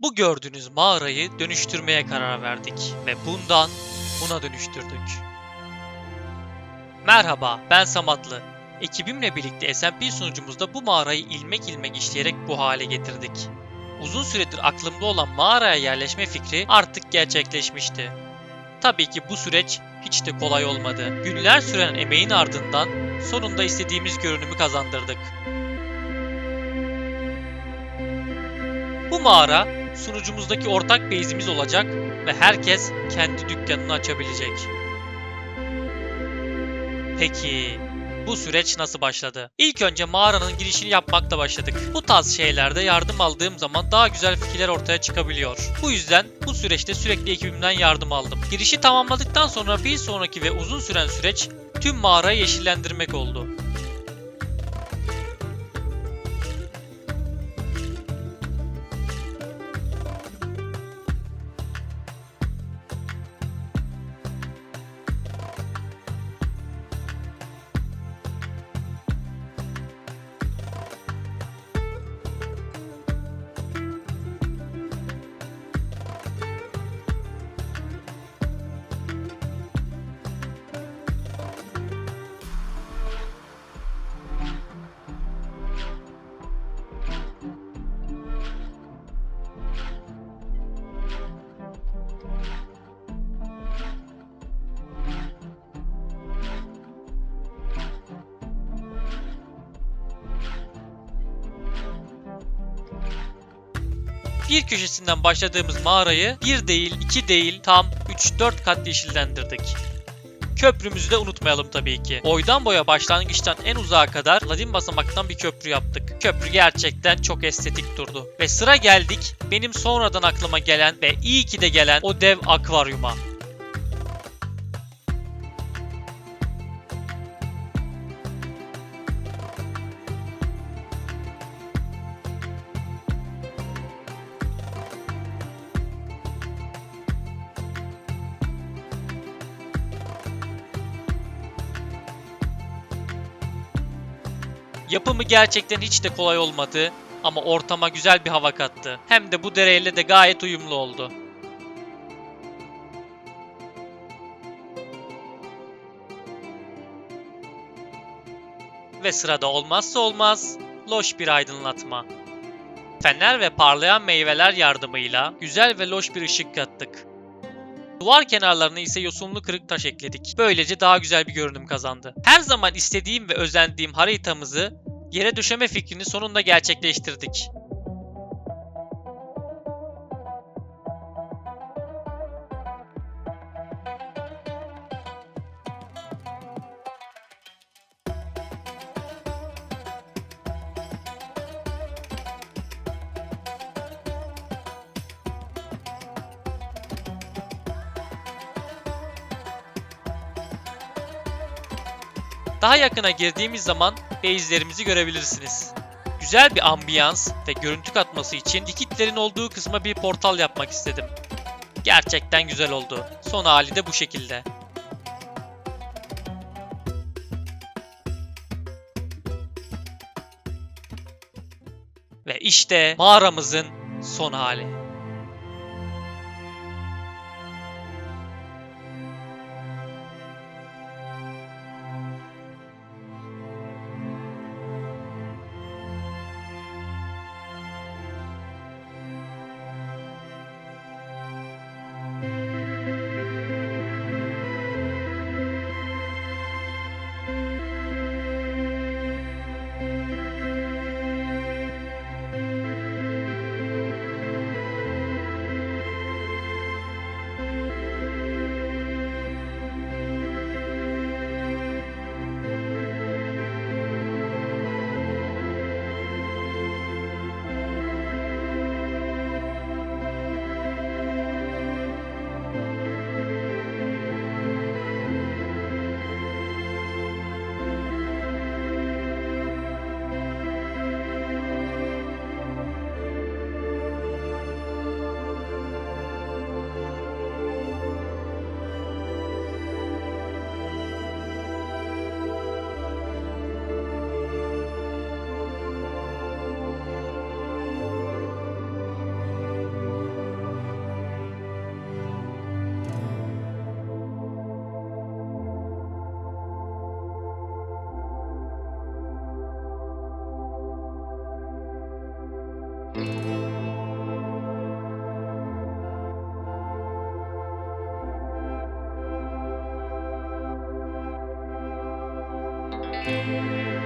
Bu gördüğünüz mağarayı dönüştürmeye karar verdik ve bundan buna dönüştürdük. Merhaba, ben Samatlı. Ekibimle birlikte SMP sunucumuzda bu mağarayı ilmek ilmek işleyerek bu hale getirdik. Uzun süredir aklımda olan mağaraya yerleşme fikri artık gerçekleşmişti. Tabii ki bu süreç hiç de kolay olmadı. Günler süren emeğin ardından sonunda istediğimiz görünümü kazandırdık. Bu mağara sunucumuzdaki ortak base'imiz olacak ve herkes kendi dükkanını açabilecek. Peki bu süreç nasıl başladı? İlk önce mağaranın girişini yapmakla başladık. Bu tarz şeylerde yardım aldığım zaman daha güzel fikirler ortaya çıkabiliyor. Bu yüzden bu süreçte sürekli ekibimden yardım aldım. Girişi tamamladıktan sonra bir sonraki ve uzun süren süreç tüm mağarayı yeşillendirmek oldu. Bir köşesinden başladığımız mağarayı bir değil, iki değil, tam 3-4 kat yeşillendirdik. Köprümüzü de unutmayalım tabii ki. Boydan boya başlangıçtan en uzağa kadar ladin basamaktan bir köprü yaptık. Köprü gerçekten çok estetik durdu. Ve sıra geldik benim sonradan aklıma gelen ve iyi ki de gelen o dev akvaryuma. Yapımı gerçekten hiç de kolay olmadı ama ortama güzel bir hava kattı. Hem de bu dereyle de gayet uyumlu oldu. Ve sırada olmazsa olmaz loş bir aydınlatma. Fener ve parlayan meyveler yardımıyla güzel ve loş bir ışık kattık. Duvar kenarlarına ise yosunlu kırık taş ekledik. Böylece daha güzel bir görünüm kazandı. Her zaman istediğim ve özendiğim haritamızı yere döşeme fikrini sonunda gerçekleştirdik. Daha yakına girdiğimiz zaman base'lerimizi görebilirsiniz. Güzel bir ambiyans ve görüntü katması için dikitlerin olduğu kısma bir portal yapmak istedim. Gerçekten güzel oldu. Son hali de bu şekilde. Ve işte mağaramızın son hali. Música